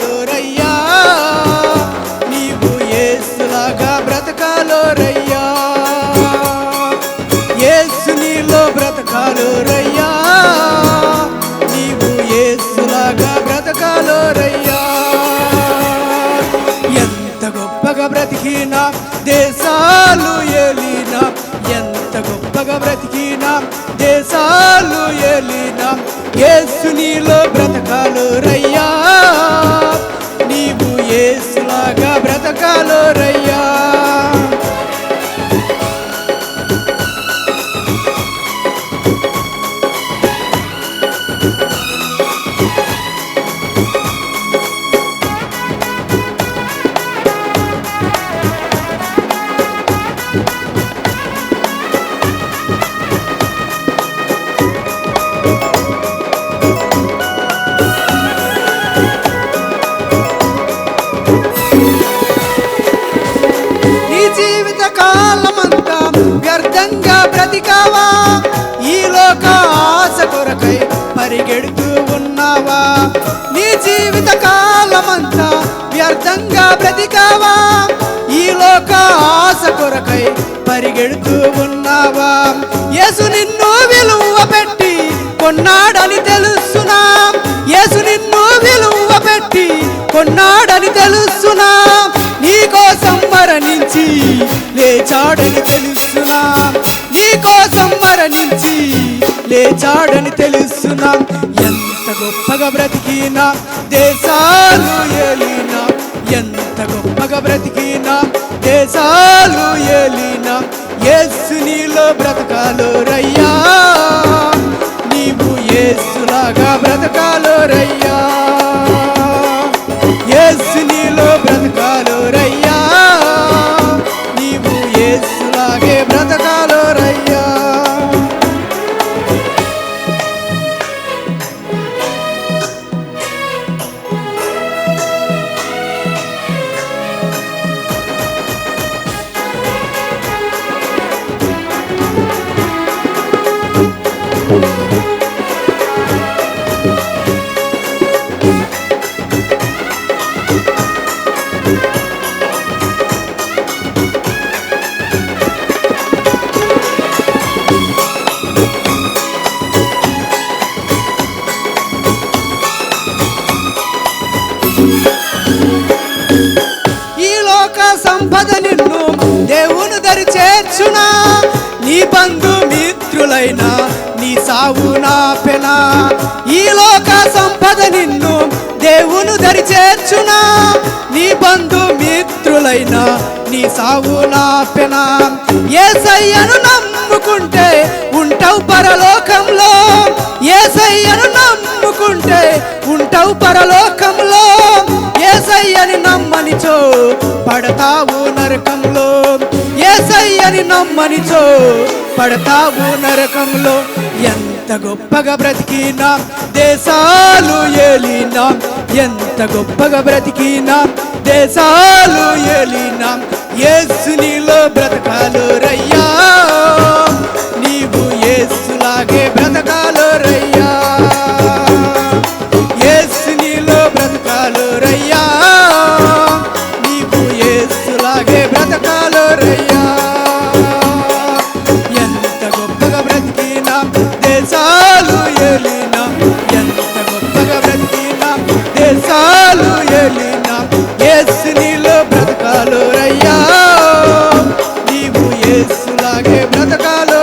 బ్రతకాలో నీవు యేసులాగా బ్రతకాలో రయ్యా నీలో బ్రతకాలో నీవు యేసులాగా బ్రతకాలో ఎంత గొప్పగా బ్రతికినా దేశాలు ఏలినా ఎంత గొప్పగా బ్రతికినా దేశాలు ఏలినా యేసు నీలో బ్రతకాలు రయ్యా బ్రతకాలు జీవిత కాలమంతా వ్యర్థంగా బ్రతికావా? ఈ లోక ఆశ కొరకై పరిగెడుతూ ఉన్నావా? నీ జీవిత కాలమంతా వ్యర్థంగా బ్రతికావా? ఈ లోక ఆశ కొరకై పరిగెడుతూ ఉన్నావా? యేసు నిన్ను విలువ పెట్టి కొన్నాడని తెలుసునా? యేసు నిన్ను విలువ పెట్టి కొన్నాడని తెలుసునా? మరణించి లేచాడని తెలుసునా నీ కోసం మరణించి లేచాడని తెలుసునా ఎంత గొప్పగా బ్రతికినా దేశాలు ఏలినా. ఎంత గొప్పగా బ్రతికినా దేశాలు ఏలినా. యేసు నీలో బ్రతకాలు రయ్యా. నీవు ఏసులాగా బ్రతకాలు రయ్యా. quebrar. మిత్రులైన నీ సావు నా పెనా. ఈ లోక సంపద నిన్ను దేవుని దరి చేర్చునా. నీ బంధు మిత్రులైన నీ సావు నా పెనా. ఏసయ్యను నమ్ముకుంటే ఉంటావు పరలోకంలో. ఏసయ్యను నమ్ముకుంటే ఉంటావు పరలోకంలో. ఏసయ్యని నమ్మనిచో పడతావు నరకంలో. ఏసయ్యని నమ్మనిచో పడతావు నరకంలో? ఎంత గొప్పగా బ్రతికినా దేశాలు ఏలినా? ఎంత గొప్పగా బ్రతికినా దేశాలు ఏలినా? ఏసునిలో బ్రతకాలు రయ్యా. నీవు ఏసులాగే బ్రతకాలు రయ్యా. ఏసునిలో బ్రతకాలు రయ్యా. నీవు ఏసులాగే బ్రతకాలు రయ్యా. ఏసు నీలో బ్రతకాలు రయ్యా. నీవు ఏసులాగే బ్రతకాలు